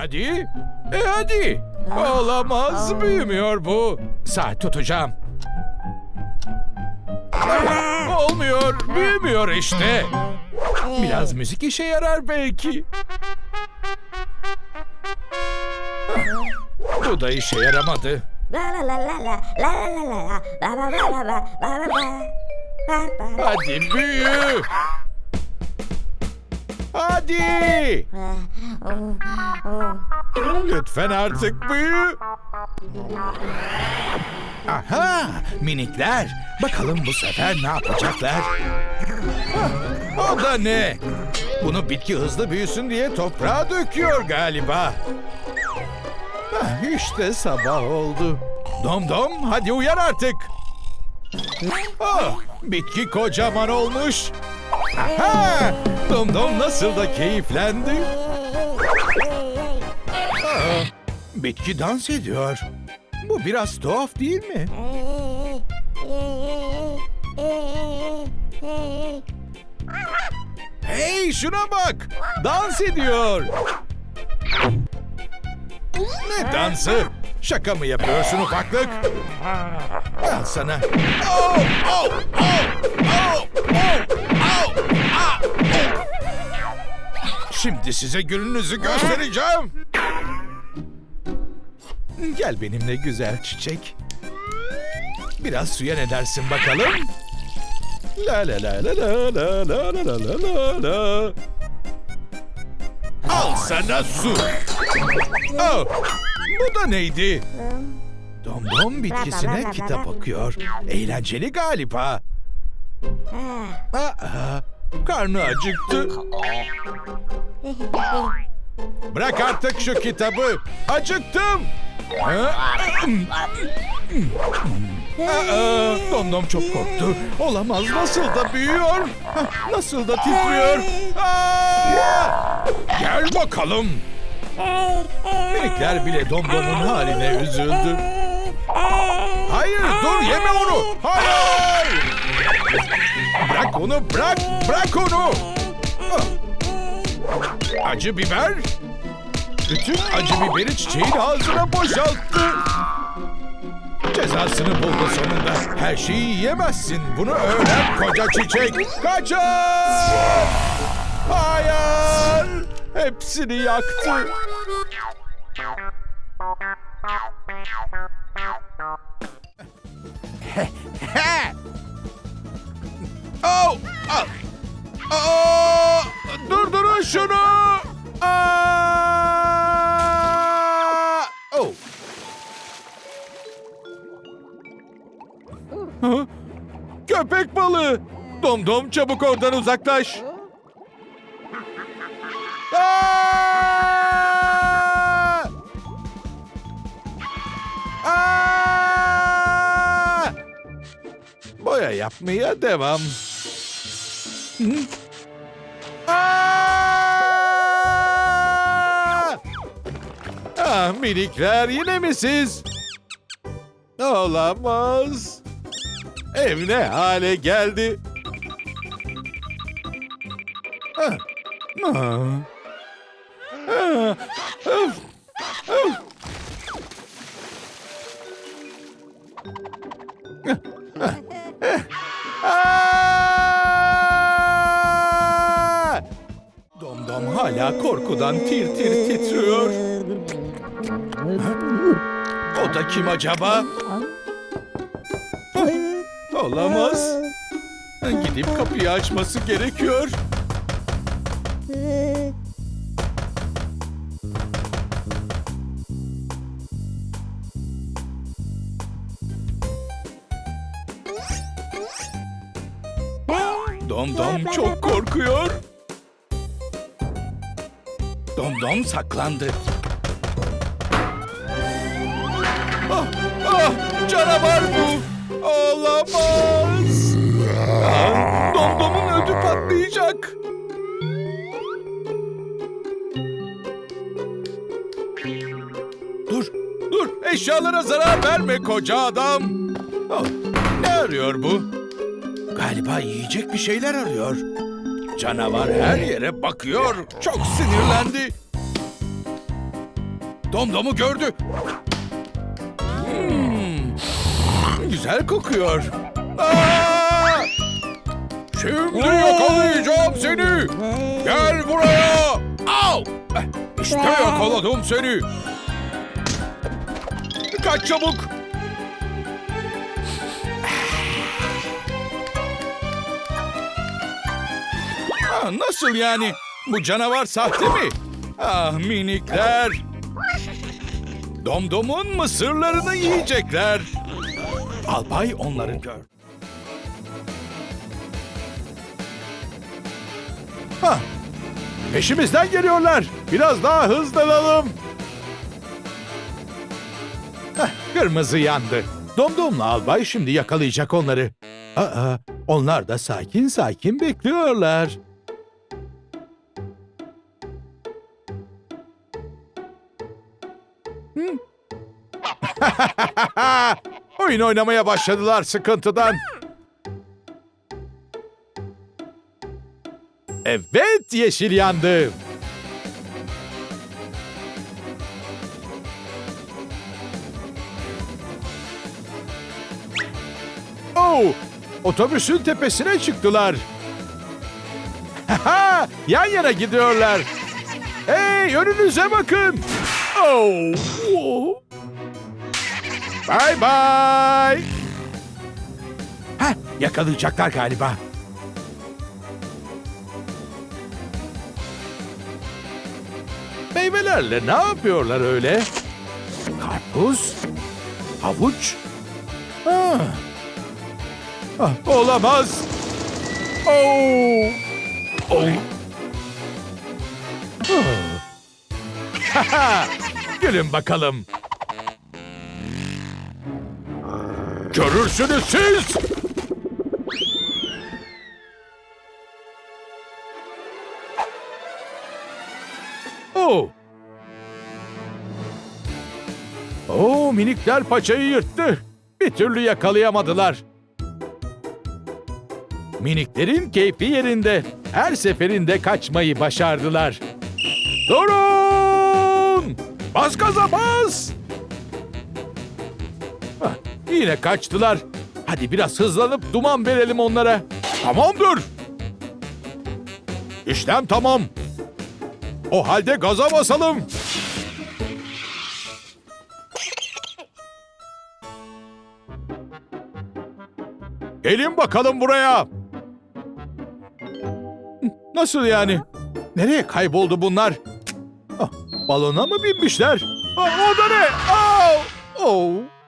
Hadi. E hadi. Olamaz büyümüyor bu. Saat tutacağım. Olmuyor. Büyümüyor işte. Biraz müzik işe yarar belki. Bu da işe yaramadı. Hadi büyü. Hadi. Lütfen artık büyü. Aha, minikler. Bakalım bu sefer ne yapacaklar? Hah, O da ne? Bunu bitki hızlı büyüsün diye toprağa döküyor galiba. Hah, İşte sabah oldu. Dom dom hadi uyan artık. Oh, bitki kocaman olmuş. Aha, dom dom nasıl da keyiflendi. Aa, bitki dans ediyor. Bu biraz tuhaf değil mi? Hey şuna bak! Dans ediyor. Ne dansı? Şaka mı yapıyorsun ufaklık? Al sana. Oh, oh, oh, oh, oh, oh, ah, oh. Şimdi size gününüzü göstereceğim. Gel benimle güzel çiçek. Biraz suya ne dersin bakalım? La la la la la la la la la la la. Al sana su. Oh, bu da neydi? Domdom bitkisine kitap okuyor. Eğlenceli galiba. Aa, karnı acıktı. Bırak artık şu kitabı. Acıktım. Ha? Aa, Domdom çok korktu. Olamaz nasıl da büyüyor. Nasıl da titriyor. Aa! Gel bakalım. Minikler bile Domdom'un haline üzüldü. Hayır dur yeme onu. Hayır. Bırak onu bırak. Bırak onu. Acı biber. Bütün acı biberi çiçeğin ağzına boşalttı. Cezasını buldu sonunda. Her şeyi yiyemezsin. Bunu öğren koca çiçek. Kaçın! Hayır! Hepsini yaktı. Oh! Ah! Aa! Durdurun şunu! Aa! Oh! Hı? Köpek balığı! Domdom çabuk oradan uzaklaş. Boya yapmaya devam. Aa! Ah minikler yine mi siz? Olamaz. Ev ne hale geldi? Ah, ah. Ah, öf. Ah! Domdom hala korkudan tir tir titriyor. O da kim acaba? Olamaz. Gidip kapıyı açması gerekiyor. Domdom çok korkuyor. Domdom saklandı. Ah, ah, canavar bu. Olamaz. Ah, Domdom'un ödü patlayacak. Dur, dur. Eşyalara zarar verme koca adam. Ah, ne arıyor bu? Galiba yiyecek bir şeyler arıyor. Canavar her yere bakıyor. Çok sinirlendi. Domdom'u gördü. Hmm, güzel kokuyor. Aa! Şimdi yakalayacağım seni. Gel buraya. Al. İşte yakaladım seni. Kaç çabuk. Ah, nasıl yani? Bu canavar sahte mi? Ah minikler. Domdom'un mısırlarını yiyecekler. Albay onları gör. Hah, peşimizden geliyorlar. Biraz daha hızlanalım. Heh, kırmızı yandı. Domdom'la albay şimdi yakalayacak onları. Aa, onlar da sakin sakin bekliyorlar. Oyun oynamaya başladılar sıkıntıdan. Evet yeşil yandı. Oh, otobüsün tepesine çıktılar. Haha, yan yana gidiyorlar. Hey, önünüze bakın. Oh. oh. Bye bye. Heh, yakalayacaklar galiba. Meyvelerle ne yapıyorlar öyle? Karpuz, havuç. Ah. Ah, olamaz. Oh. Oh. Gülün bakalım. Görürsünüz siz. Oh. Oo, minikler paçayı yırttı. Bir türlü yakalayamadılar. Miniklerin keyfi yerinde. Her seferinde kaçmayı başardılar. Durun! Bas gaza bas! Yine kaçtılar. Hadi biraz hızlanıp duman verelim onlara. Tamamdır. İşlem tamam. O halde gaza basalım. Gelin bakalım buraya. Nasıl yani? Nereye kayboldu bunlar? Ah, balona mı binmişler? Ah, o da ne? Aa!